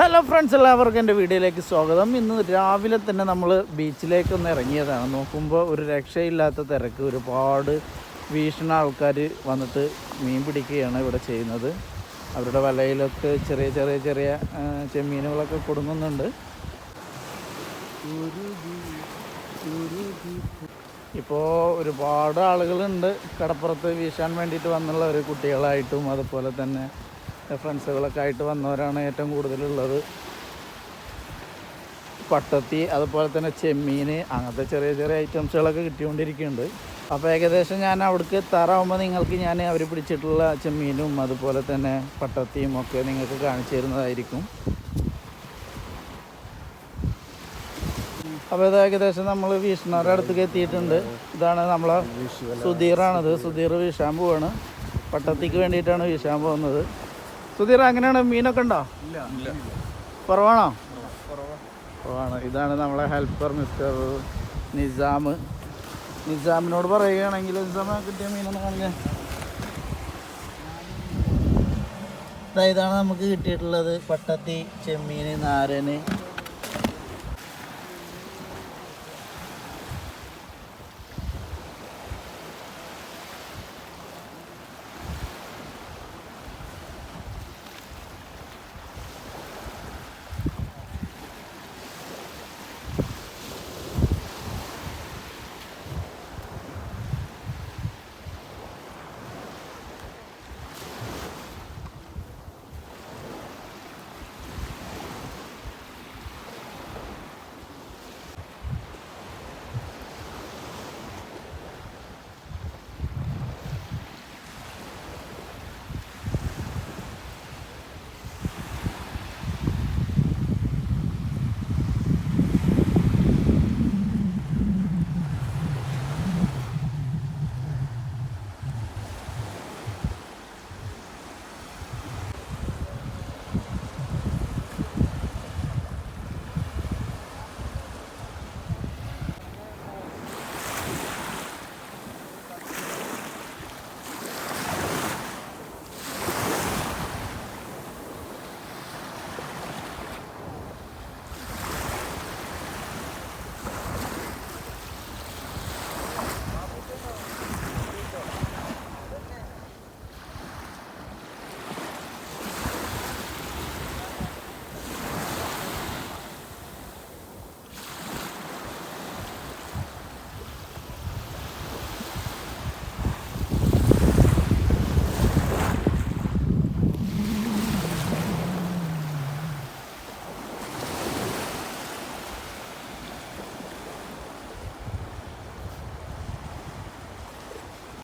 Hello friends എല്ലാവർക്കും എന്റെ വീഡിയോയിലേക്ക് സ്വാഗതം. ഇന്ന് രാവിലെ തന്നെ നമ്മൾ ബീച്ചിലേക്ക് ഒന്ന് ഇറങ്ങിയതാണ്. നോക്കുമ്പോൾ ഒരു രക്ഷയില്ലാത്ത തിരക്ക്. ഒരുപാട് വീക്ഷണ ആൾക്കാർ വന്നിട്ട് മീൻ പിടിക്കുകയാണ് ഇവിടെ ചെയ്യുന്നത്. അവരുടെ വലയിലൊക്കെ ചെറിയ ചെറിയ ചെറിയ ചെമ്മീനുകളൊക്കെ കൊടുങ്ങുന്നുണ്ട്. ഇപ്പോൾ ഒരുപാട് ആളുകളുണ്ട്. കടപ്പുറത്ത് വീശാൻ വേണ്ടിയിട്ട് വന്നുള്ളവർ കുട്ടികളായിട്ടും അതുപോലെ തന്നെ ഫ്രണ്ട്സുകളൊക്കെ ആയിട്ട് വന്നവരാണ് ഏറ്റവും കൂടുതലുള്ളത്. പട്ടത്തി അതുപോലെ തന്നെ ചെമ്മീൻ അങ്ങനത്തെ ചെറിയ ചെറിയ ഐറ്റംസുകളൊക്കെ കിട്ടിക്കൊണ്ടിരിക്കുന്നുണ്ട്. അപ്പോൾ ഏകദേശം ഞാൻ അവിടേക്ക് എത്താറാവുമ്പോൾ നിങ്ങൾക്ക് ഞാൻ അവർ പിടിച്ചിട്ടുള്ള ചെമ്മീനും അതുപോലെ തന്നെ പട്ടത്തിയും ഒക്കെ നിങ്ങൾക്ക് കാണിച്ചു തരുന്നതായിരിക്കും. അപ്പോൾ ഇത് ഏകദേശം നമ്മൾ വീഷ്ണവരുടെ അടുത്തേക്ക് എത്തിയിട്ടുണ്ട്. ഇതാണ് നമ്മളെ സുധീറാണത്. സുധീർ വീശാൻ പോവാണ്. പട്ടത്തിക്ക് വേണ്ടിയിട്ടാണ് വീശാൻ പോകുന്നത്. സുധീർ അങ്ങനെയാണ് മീനൊക്കെ ഉണ്ടോ? കുറവാണോ? കുറവാണ്. ഇതാണ് നമ്മളെ ഹെൽപ്പർ മിസ്റ്റർ നിസാം. നിസാമിനോട് പറയുകയാണെങ്കിൽ നിസാമ കിട്ടിയ മീനൊന്ന് കാണിക്കാൻ ഇതാണ് നമുക്ക് കിട്ടിയിട്ടുള്ളത് പട്ടത്തി ചെമ്മീൻ നാരന്